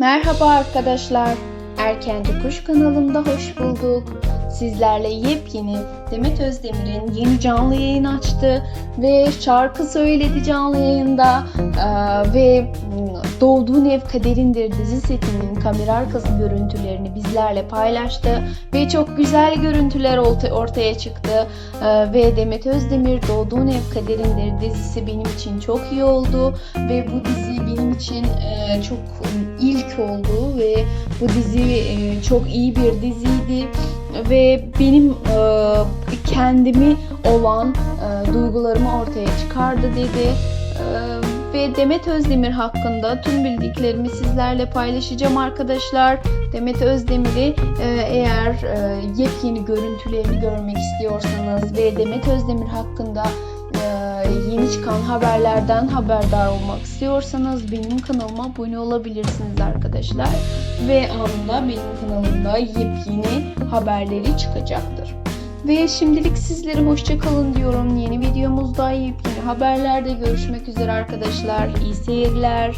Merhaba arkadaşlar. Erkenci Kuş kanalımda hoş bulduk. Sizlerle yepyeni Demet Özdemir'in yeni canlı yayın açtı ve şarkı söyledi canlı yayında Ee, ve Doğduğun Ev Kaderindir dizi setinin kamera arkası görüntülerini bizlerle paylaştı ve çok güzel görüntüler orta- ortaya çıktı Ee, ve Demet Özdemir Doğduğun Ev Kaderindir dizisi benim için çok iyi oldu ve bu dizi benim için e, çok ilk oldu ve bu dizi e, çok iyi bir diziydi ve benim e, kendimi olan e, duygularımı ortaya çıkardı dedi. Ve Demet Özdemir hakkında tüm bildiklerimi sizlerle paylaşacağım arkadaşlar. Demet Özdemir'i eğer yepyeni görüntülerini görmek istiyorsanız ve Demet Özdemir hakkında çıkan haberlerden haberdar olmak istiyorsanız benim kanalıma abone olabilirsiniz arkadaşlar. Ve anında benim kanalımda yepyeni haberleri çıkacaktır. Ve şimdilik sizlere hoşça kalın diyorum. Yeni videomuzda yepyeni haberlerde görüşmek üzere arkadaşlar. İyi seyirler.